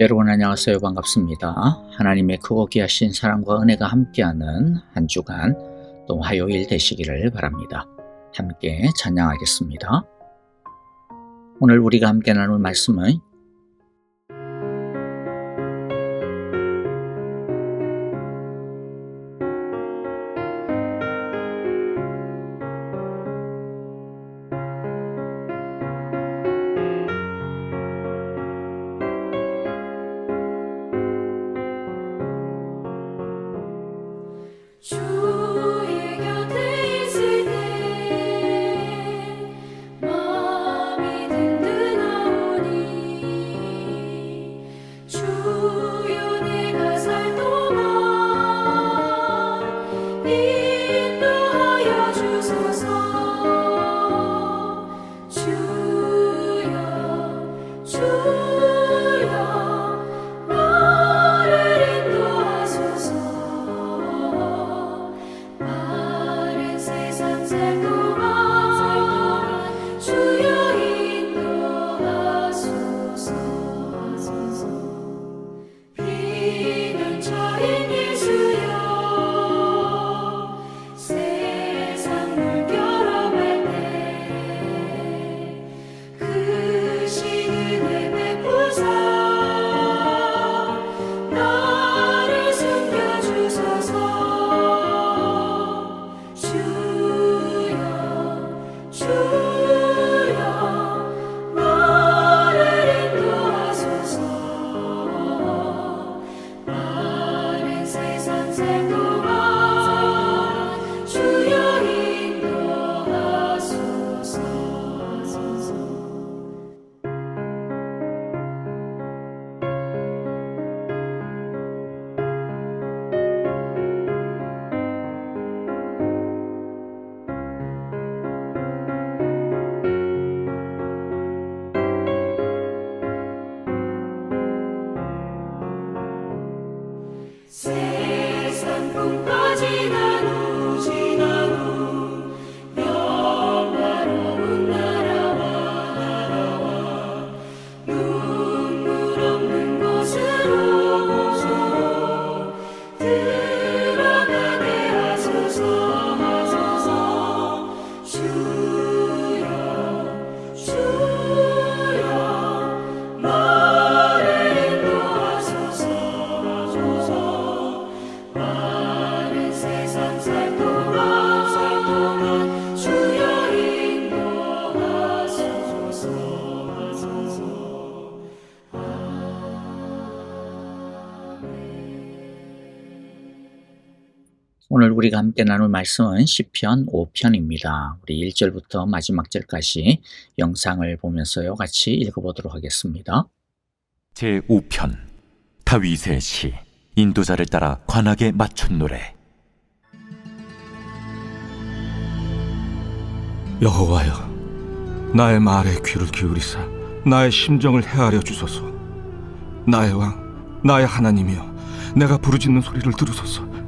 여러분 안녕하세요. 반갑습니다. 하나님의 크고 귀하신 사랑과 은혜가 함께하는 한 주간 또 화요일 되시기를 바랍니다. 함께 찬양하겠습니다. 오늘 우리가 함께 나눌 말씀은 주 우리가 함께 나눌 말씀은 시편 5편입니다. 우리 1절부터 마지막 절까지 영상을 보면서요 같이 읽어보도록 하겠습니다. 제 5편 다윗의 시 인도자를 따라 관악에 맞춘 노래 여호와여 나의 말에 귀를 기울이사 나의 심정을 헤아려 주소서 나의 왕 나의 하나님이여 내가 부르짖는 소리를 들으소서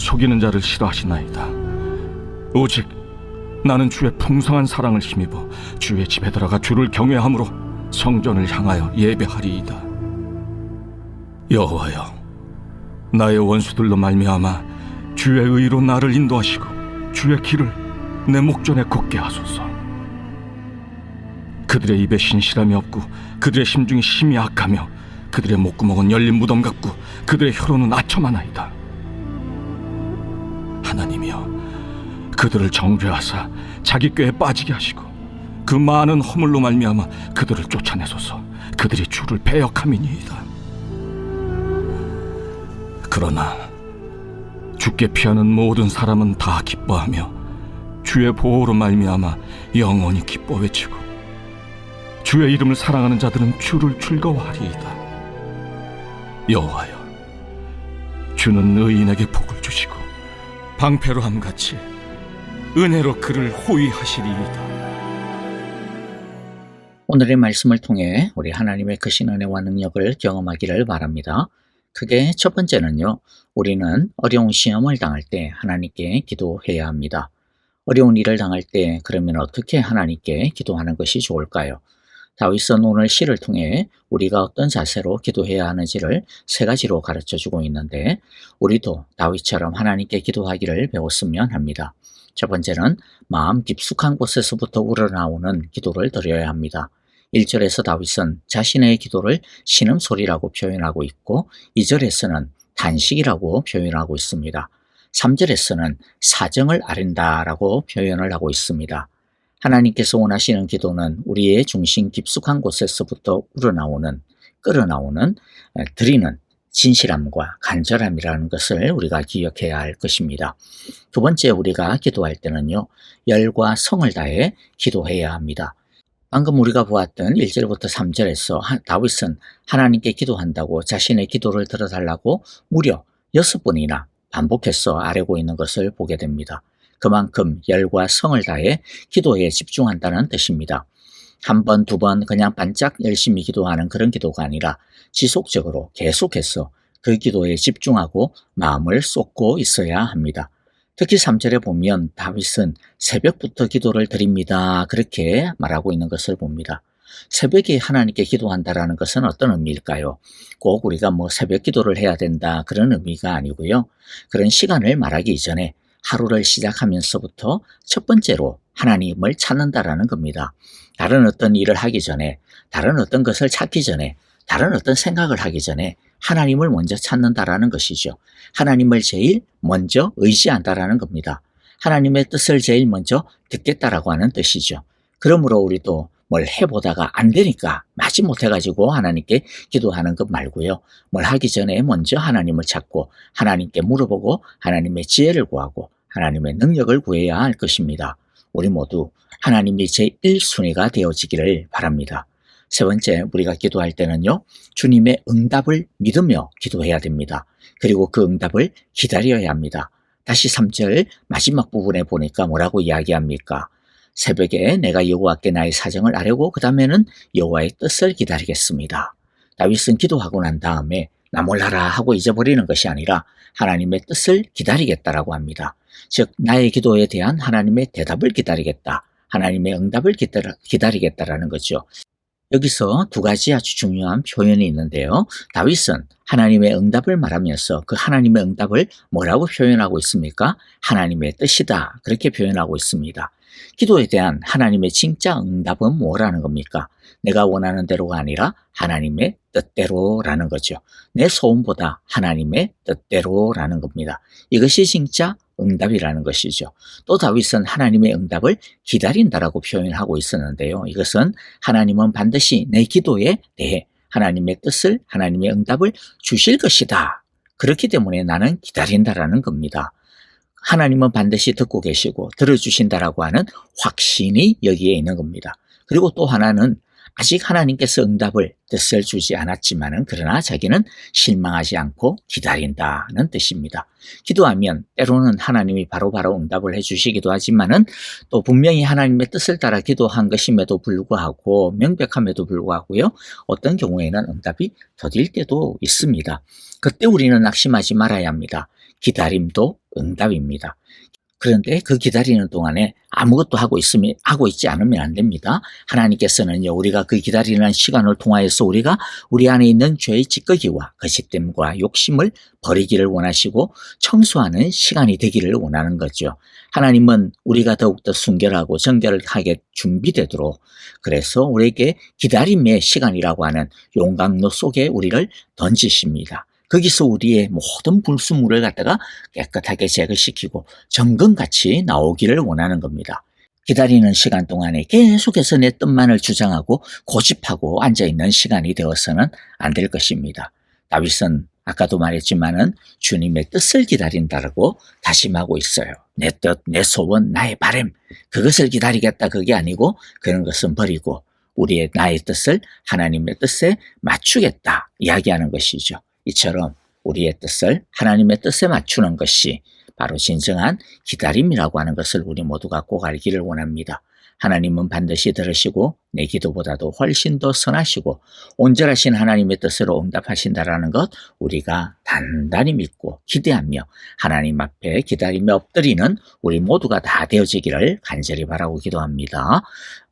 속이는 자를 싫어하시나이다. 오직 나는 주의 풍성한 사랑을 힘입어 주의 집에 들어가 주를 경외함으로 성전을 향하여 예배하리이다. 여호와여, 나의 원수들로 말미암아 주의 의로 나를 인도하시고 주의 길을 내 목전에 걷게 하소서. 그들의 입에 신실함이 없고 그들의 심중이 심히 악하며 그들의 목구멍은 열린 무덤 같고 그들의 혀로는 아첨하나이다. 그들을 정죄하사 자기 꾀에 빠지게 하시고 그 많은 허물로 말미암아 그들을 쫓아내소서 그들이 주를 배역함이니이다. 그러나 주께 피하는 모든 사람은 다 기뻐하며 주의 보호로 말미암아 영원히 기뻐 외치고 주의 이름을 사랑하는 자들은 주를 즐거워하리이다. 여호와여 주는 의인에게 복을 주시고 방패로함 같이 은혜로 그를 호위하시리이다 오늘의 말씀을 통해 우리 하나님의 크신 은혜와 능력을 경험하기를 바랍니다. 그게 첫 번째는요, 우리는 어려운 시험을 당할 때 하나님께 기도해야 합니다. 어려운 일을 당할 때 그러면 어떻게 하나님께 기도하는 것이 좋을까요? 다윗은 오늘 시를 통해 우리가 어떤 자세로 기도해야 하는지를 세 가지로 가르쳐 주고 있는데 우리도 다윗처럼 하나님께 기도하기를 배웠으면 합니다. 첫 번째는 마음 깊숙한 곳에서부터 우러나오는 기도를 드려야 합니다. 1절에서 다윗은 자신의 기도를 신음소리라고 표현하고 있고 2절에서는 단식이라고 표현하고 있습니다. 3절에서는 사정을 아른다라고 표현을 하고 있습니다. 하나님께서 원하시는 기도는 우리의 중심 깊숙한 곳에서부터 우러나오는, 끌어나오는, 에, 드리는 진실함과 간절함이라는 것을 우리가 기억해야 할 것입니다. 두 번째 우리가 기도할 때는요, 열과 성을 다해 기도해야 합니다. 방금 우리가 보았던 1절부터 3절에서 다윗은 하나님께 기도한다고 자신의 기도를 들어달라고 무려 6번이나 반복해서 아뢰고 있는 것을 보게 됩니다. 그만큼 열과 성을 다해 기도에 집중한다는 뜻입니다. 한 번, 두 번 그냥 반짝 열심히 기도하는 그런 기도가 아니라 지속적으로 계속해서 그 기도에 집중하고 마음을 쏟고 있어야 합니다. 특히 3절에 보면 다윗은 새벽부터 기도를 드립니다. 그렇게 말하고 있는 것을 봅니다. 새벽에 하나님께 기도한다라는 것은 어떤 의미일까요? 꼭 우리가 뭐 새벽 기도를 해야 된다 그런 의미가 아니고요. 그런 시간을 말하기 이전에 하루를 시작하면서부터 첫 번째로 하나님을 찾는다라는 겁니다. 다른 어떤 일을 하기 전에, 다른 어떤 것을 찾기 전에, 다른 어떤 생각을 하기 전에 하나님을 먼저 찾는다라는 것이죠. 하나님을 제일 먼저 의지한다라는 겁니다. 하나님의 뜻을 제일 먼저 듣겠다라고 하는 뜻이죠. 그러므로 우리도 뭘 해보다가 안 되니까 마지 못해가지고 하나님께 기도하는 것 말고요. 뭘 하기 전에 먼저 하나님을 찾고 하나님께 물어보고 하나님의 지혜를 구하고 하나님의 능력을 구해야 할 것입니다. 우리 모두 하나님이 제1순위가 되어지기를 바랍니다. 세 번째, 우리가 기도할 때는요, 주님의 응답을 믿으며 기도해야 됩니다. 그리고 그 응답을 기다려야 합니다. 다시 3절 마지막 부분에 보니까 뭐라고 이야기합니까? 새벽에 내가 여호와께 나의 사정을 아뢰고 그 다음에는 여호와의 뜻을 기다리겠습니다. 다윗은 기도하고 난 다음에 나 몰라라 하고 잊어버리는 것이 아니라 하나님의 뜻을 기다리겠다라고 합니다. 즉 나의 기도에 대한 하나님의 대답을 기다리겠다. 하나님의 응답을 기다리겠다라는 거죠. 여기서 두 가지 아주 중요한 표현이 있는데요. 다윗은 하나님의 응답을 말하면서 그 하나님의 응답을 뭐라고 표현하고 있습니까? 하나님의 뜻이다. 그렇게 표현하고 있습니다. 기도에 대한 하나님의 진짜 응답은 뭐라는 겁니까? 내가 원하는 대로가 아니라 하나님의 뜻대로라는 거죠. 내 소원보다 하나님의 뜻대로라는 겁니다. 이것이 진짜 응답이라는 것이죠. 또 다윗은 하나님의 응답을 기다린다라고 표현하고 있었는데요. 이것은 하나님은 반드시 내 기도에 대해 하나님의 뜻을, 하나님의 응답을 주실 것이다. 그렇기 때문에 나는 기다린다라는 겁니다. 하나님은 반드시 듣고 계시고 들어주신다라고 하는 확신이 여기에 있는 겁니다. 그리고 또 하나는 아직 하나님께서 응답을 뜻을 주지 않았지만은 그러나 자기는 실망하지 않고 기다린다는 뜻입니다. 기도하면 때로는 하나님이 바로 바로 응답을 해주시기도 하지만은 또 분명히 하나님의 뜻을 따라 기도한 것임에도 불구하고 명백함에도 불구하고요 어떤 경우에는 응답이 더딜 때도 있습니다. 그때 우리는 낙심하지 말아야 합니다. 기다림도 응답입니다. 그런데 그 기다리는 동안에 아무것도 하고 있으면 하고 있지 않으면 안 됩니다. 하나님께서는요 우리가 그 기다리는 시간을 통하여서 우리가 우리 안에 있는 죄의 찌꺼기와 거짓됨과 욕심을 버리기를 원하시고 청소하는 시간이 되기를 원하는 거죠. 하나님은 우리가 더욱더 순결하고 정결하게 준비되도록 그래서 우리에게 기다림의 시간이라고 하는 용광로 속에 우리를 던지십니다. 거기서 우리의 모든 불순물을 갖다가 깨끗하게 제거시키고 정금같이 나오기를 원하는 겁니다. 기다리는 시간 동안에 계속해서 내 뜻만을 주장하고 고집하고 앉아있는 시간이 되어서는 안 될 것입니다. 다윗은 아까도 말했지만은 주님의 뜻을 기다린다라고 다짐하고 있어요. 내 뜻, 내 소원, 나의 바램 그것을 기다리겠다 그게 아니고 그런 것은 버리고 우리의 나의 뜻을 하나님의 뜻에 맞추겠다 이야기하는 것이죠. 이처럼 우리의 뜻을 하나님의 뜻에 맞추는 것이 바로 진정한 기다림이라고 하는 것을 우리 모두가 꼭 알기를 원합니다. 하나님은 반드시 들으시고 내 기도보다도 훨씬 더 선하시고 온전하신 하나님의 뜻으로 응답하신다라는 것 우리가 단단히 믿고 기대하며 하나님 앞에 기다리며 엎드리는 우리 모두가 다 되어지기를 간절히 바라고 기도합니다.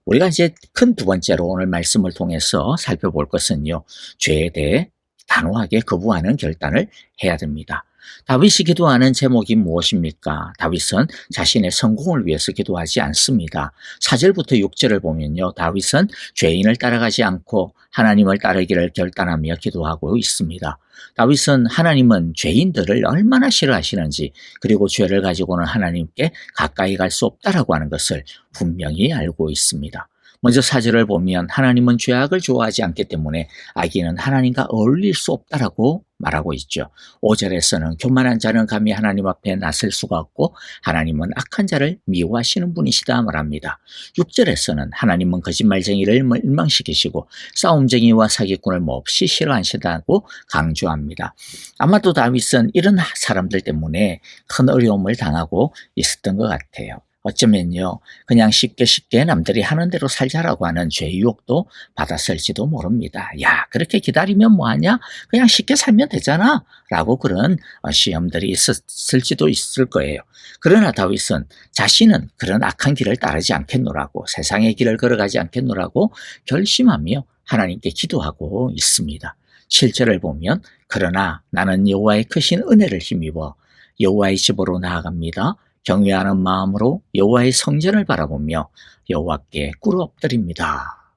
우리가 이제 큰 두 번째로 오늘 말씀을 통해서 살펴볼 것은요. 죄에 대해 단호하게 거부하는 결단을 해야 됩니다. 다윗이 기도하는 제목이 무엇입니까? 다윗은 자신의 성공을 위해서 기도하지 않습니다. 4절부터 6절을 보면요. 다윗은 죄인을 따라가지 않고 하나님을 따르기를 결단하며 기도하고 있습니다. 다윗은 하나님은 죄인들을 얼마나 싫어하시는지 그리고 죄를 가지고는 하나님께 가까이 갈 수 없다라고 하는 것을 분명히 알고 있습니다. 먼저 사절을 보면 하나님은 죄악을 좋아하지 않기 때문에 악인은 하나님과 어울릴 수 없다라고 말하고 있죠. 5절에서는 교만한 자는 감히 하나님 앞에 나설 수가 없고 하나님은 악한 자를 미워하시는 분이시다 말합니다. 6절에서는 하나님은 거짓말쟁이를 멸망시키시고 싸움쟁이와 사기꾼을 몹시 싫어하시다고 강조합니다. 아마도 다윗은 이런 사람들 때문에 큰 어려움을 당하고 있었던 것 같아요. 어쩌면요, 그냥 쉽게 쉽게 남들이 하는 대로 살자라고 하는 죄 유혹도 받았을지도 모릅니다. 야, 그렇게 기다리면 뭐하냐? 그냥 쉽게 살면 되잖아. 라고 그런 어, 시험들이 있었을지도 있을 거예요. 그러나 다윗은 자신은 그런 악한 길을 따르지 않겠노라고, 세상의 길을 걸어가지 않겠노라고 결심하며 하나님께 기도하고 있습니다. 7절을 보면, 그러나 나는 여호와의 크신 은혜를 힘입어 여호와의 집으로 나아갑니다. 경외하는 마음으로 여호와의 성전을 바라보며 여호와께 꿇어 엎드립니다.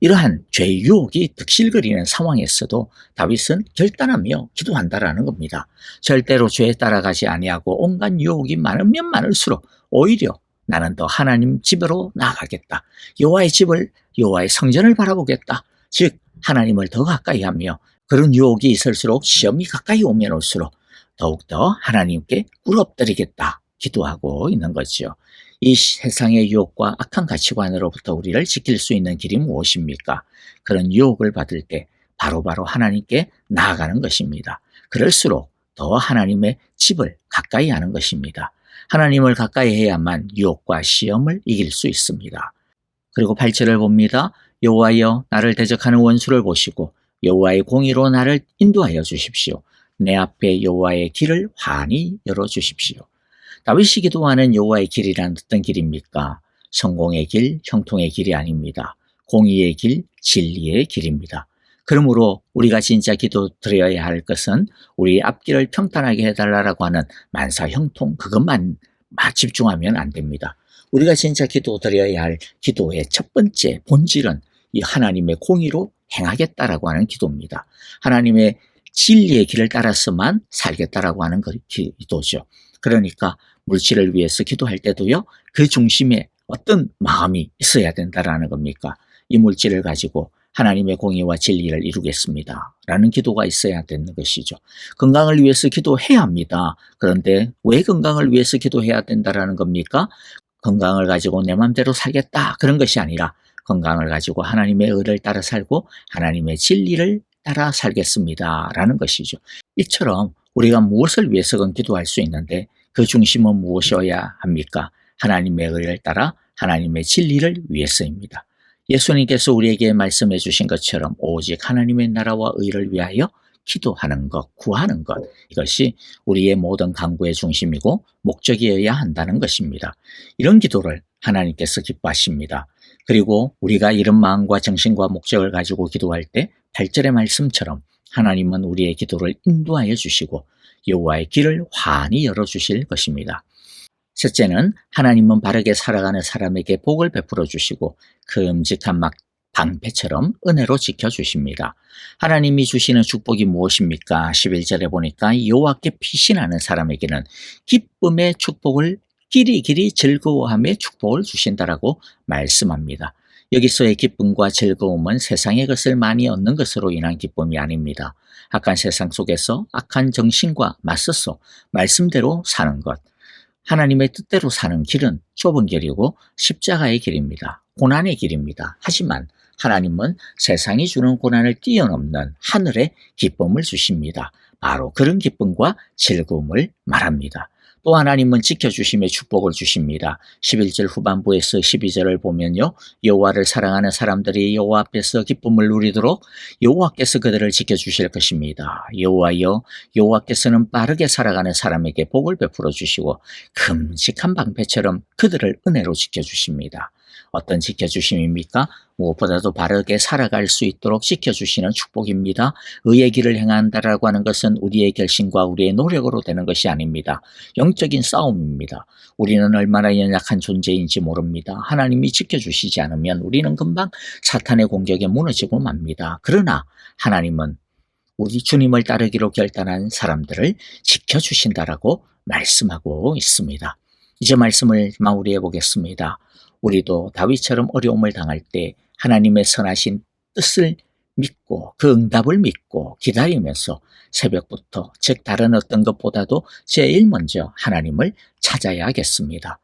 이러한 죄 유혹이 득실거리는 상황에서도 다윗은 결단하며 기도한다라는 겁니다. 절대로 죄에 따라가지 아니하고 온갖 유혹이 많으면 많을수록 오히려 나는 더 하나님 집으로 나아가겠다. 여호와의 집을 여호와의 성전을 바라보겠다. 즉 하나님을 더 가까이 하며 그런 유혹이 있을수록 시험이 가까이 오면 올수록 더욱더 하나님께 꿇어 엎드리겠다. 기도하고 있는 거죠. 이 세상의 유혹과 악한 가치관으로부터 우리를 지킬 수 있는 길이 무엇입니까? 그런 유혹을 받을 때 바로 바로 하나님께 나아가는 것입니다. 그럴수록 더 하나님의 집을 가까이 하는 것입니다. 하나님을 가까이 해야만 유혹과 시험을 이길 수 있습니다. 그리고 8절을 봅니다. 여호와여 나를 대적하는 원수를 보시고 여호와의 공의로 나를 인도하여 주십시오. 내 앞에 여호와의 길을 환히 열어 주십시오. 다윗이 기도하는 여호와의 길이란 어떤 길입니까? 성공의 길, 형통의 길이 아닙니다. 공의의 길, 진리의 길입니다. 그러므로 우리가 진짜 기도 드려야 할 것은 우리 앞길을 평탄하게 해달라고 하는 만사 형통 그것만 집중하면 안 됩니다. 우리가 진짜 기도 드려야 할 기도의 첫 번째 본질은 이 하나님의 공의로 행하겠다라고 하는 기도입니다. 하나님의 진리의 길을 따라서만 살겠다라고 하는 그 기도죠. 그러니까 물질을 위해서 기도할 때도요, 그 중심에 어떤 마음이 있어야 된다라는 겁니까? 이 물질을 가지고 하나님의 공의와 진리를 이루겠습니다. 라는 기도가 있어야 되는 것이죠. 건강을 위해서 기도해야 합니다. 그런데 왜 건강을 위해서 기도해야 된다라는 겁니까? 건강을 가지고 내 맘대로 살겠다. 그런 것이 아니라 건강을 가지고 하나님의 의를 따라 살고 하나님의 진리를 따라 살겠습니다. 라는 것이죠. 이처럼 우리가 무엇을 위해서건 기도할 수 있는데 그 중심은 무엇이어야 합니까? 하나님의 의를 따라 하나님의 진리를 위해서입니다. 예수님께서 우리에게 말씀해 주신 것처럼 오직 하나님의 나라와 의를 위하여 기도하는 것, 구하는 것, 이것이 우리의 모든 강구의 중심이고 목적이어야 한다는 것입니다. 이런 기도를 하나님께서 기뻐하십니다. 그리고 우리가 이런 마음과 정신과 목적을 가지고 기도할 때 8절의 말씀처럼 하나님은 우리의 기도를 인도하여 주시고 여호와의 길을 환히 열어 주실 것입니다. 셋째는 하나님은 바르게 살아가는 사람에게 복을 베풀어 주시고 큼직한 막 방패처럼 은혜로 지켜 주십니다. 하나님이 주시는 축복이 무엇입니까? 11절에 보니까 여호와께 피신하는 사람에게는 기쁨의 축복을 길이 즐거워함의 축복을 주신다라고 말씀합니다. 여기서의 기쁨과 즐거움은 세상의 것을 많이 얻는 것으로 인한 기쁨이 아닙니다. 악한 세상 속에서 악한 정신과 맞서서 말씀대로 사는 것. 하나님의 뜻대로 사는 길은 좁은 길이고 십자가의 길입니다. 고난의 길입니다. 하지만 하나님은 세상이 주는 고난을 뛰어넘는 하늘의 기쁨을 주십니다. 바로 그런 기쁨과 즐거움을 말합니다. 또 하나님은 지켜주심의 축복을 주십니다. 11절 후반부에서 12절을 보면요. 여호와를 사랑하는 사람들이 여호와 앞에서 기쁨을 누리도록 여호와께서 그들을 지켜주실 것입니다. 여호와여 여호와께서는 빠르게 살아가는 사람에게 복을 베풀어 주시고 큼직한 방패처럼 그들을 은혜로 지켜주십니다. 어떤 지켜주심입니까? 무엇보다도 바르게 살아갈 수 있도록 지켜주시는 축복입니다. 의의 길을 행한다라고 하는 것은 우리의 결심과 우리의 노력으로 되는 것이 아닙니다. 영적인 싸움입니다. 우리는 얼마나 연약한 존재인지 모릅니다. 하나님이 지켜주시지 않으면 우리는 금방 사탄의 공격에 무너지고 맙니다. 그러나 하나님은 우리 주님을 따르기로 결단한 사람들을 지켜주신다라고 말씀하고 있습니다. 이제 말씀을 마무리해 보겠습니다. 우리도 다윗처럼 어려움을 당할 때 하나님의 선하신 뜻을 믿고 그 응답을 믿고 기다리면서 새벽부터 즉 다른 어떤 것보다도 제일 먼저 하나님을 찾아야겠습니다.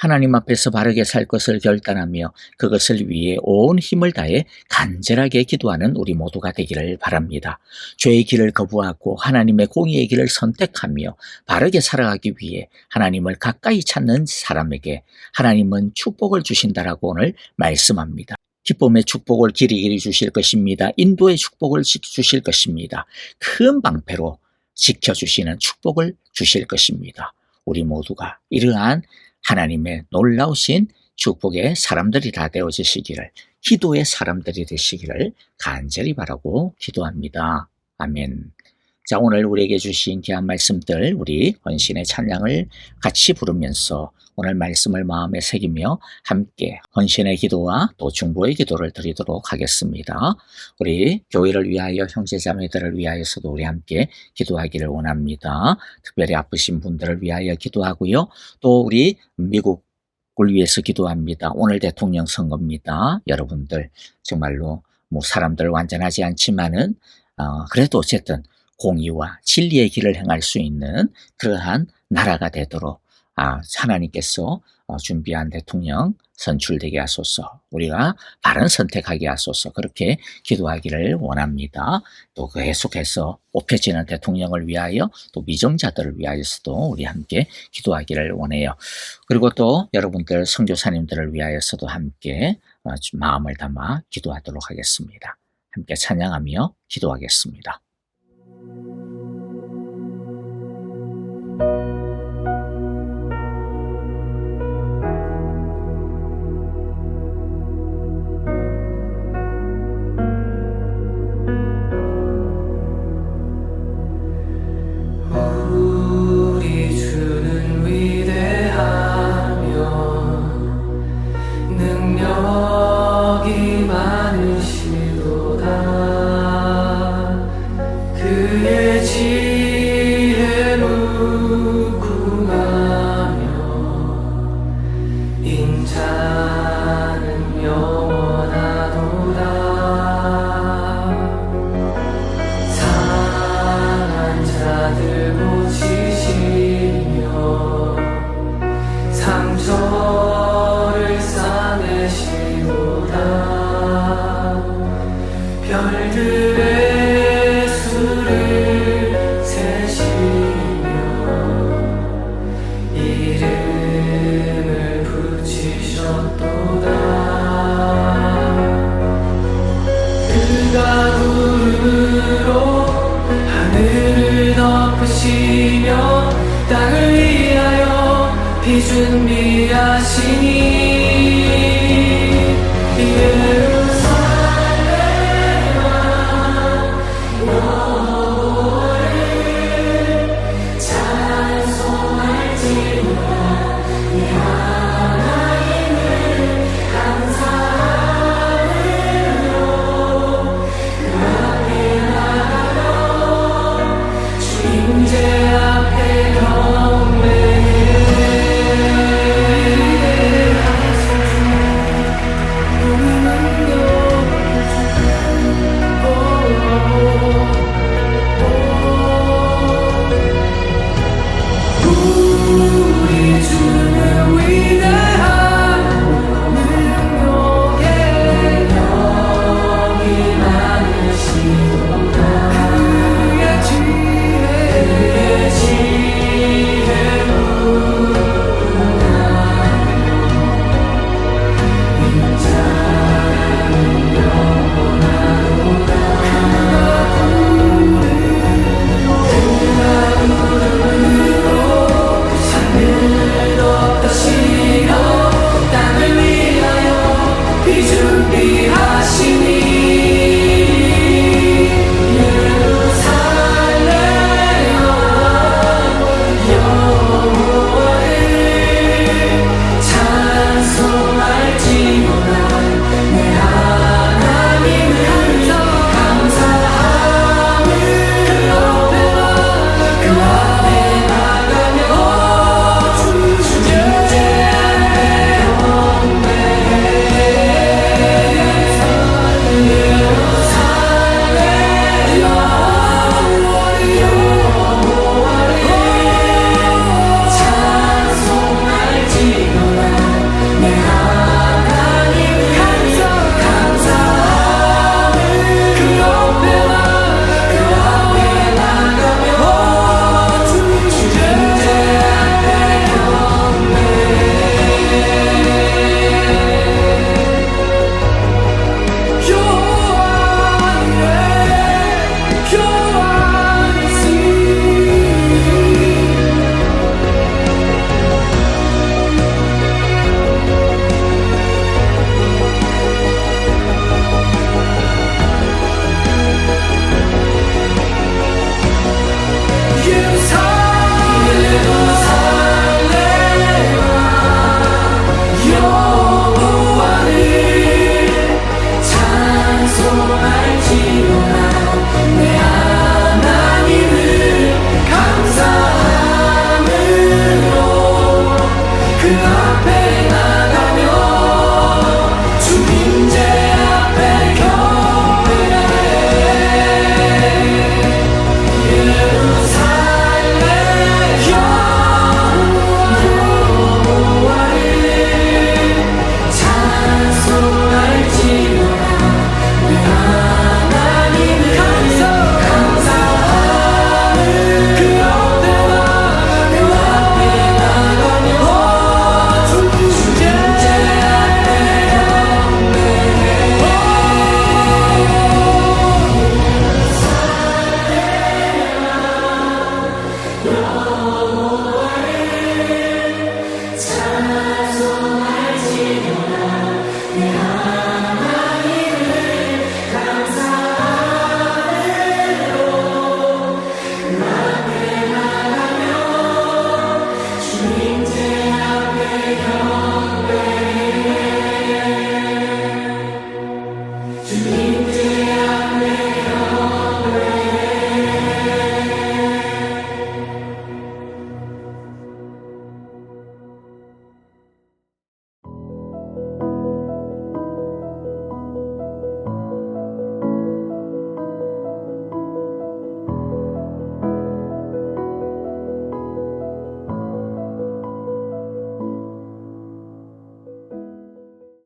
하나님 앞에서 바르게 살 것을 결단하며 그것을 위해 온 힘을 다해 간절하게 기도하는 우리 모두가 되기를 바랍니다. 죄의 길을 거부하고 하나님의 공의의 길을 선택하며 바르게 살아가기 위해 하나님을 가까이 찾는 사람에게 하나님은 축복을 주신다라고 오늘 말씀합니다. 기쁨의 축복을 길이길이 주실 것입니다. 인도의 축복을 지- 주실 것입니다. 큰 방패로 지켜주시는 축복을 주실 것입니다. 우리 모두가 이러한 하나님의 놀라우신 축복의 사람들이 다 되어지시기를 기도의 사람들이 되시기를 간절히 바라고 기도합니다. 아멘. 자, 오늘 우리에게 주신 귀한 말씀들, 우리 헌신의 찬양을 같이 부르면서 오늘 말씀을 마음에 새기며 함께 헌신의 기도와 또 중보의 기도를 드리도록 하겠습니다. 우리 교회를 위하여 형제자매들을 위하여서도 우리 함께 기도하기를 원합니다. 특별히 아프신 분들을 위하여 기도하고요. 또 우리 미국 을 위해서 기도합니다. 오늘 대통령 선거입니다. 여러분들 정말로 뭐 사람들 완전하지 않지만은 어, 그래도 어쨌든 공의와 진리의 길을 행할 수 있는 그러한 나라가 되도록 아, 하나님께서 어, 준비한 대통령 선출되게 하소서. 우리가 바른 선택하게 하소서. 그렇게 기도하기를 원합니다. 또 계속해서 뽑혀지는 대통령을 위하여 또 미정자들을 위하여서도 우리 함께 기도하기를 원해요. 그리고 또 여러분들 선교사님들을 위하여서도 함께 어, 마음을 담아 기도하도록 하겠습니다. 함께 찬양하며 기도하겠습니다.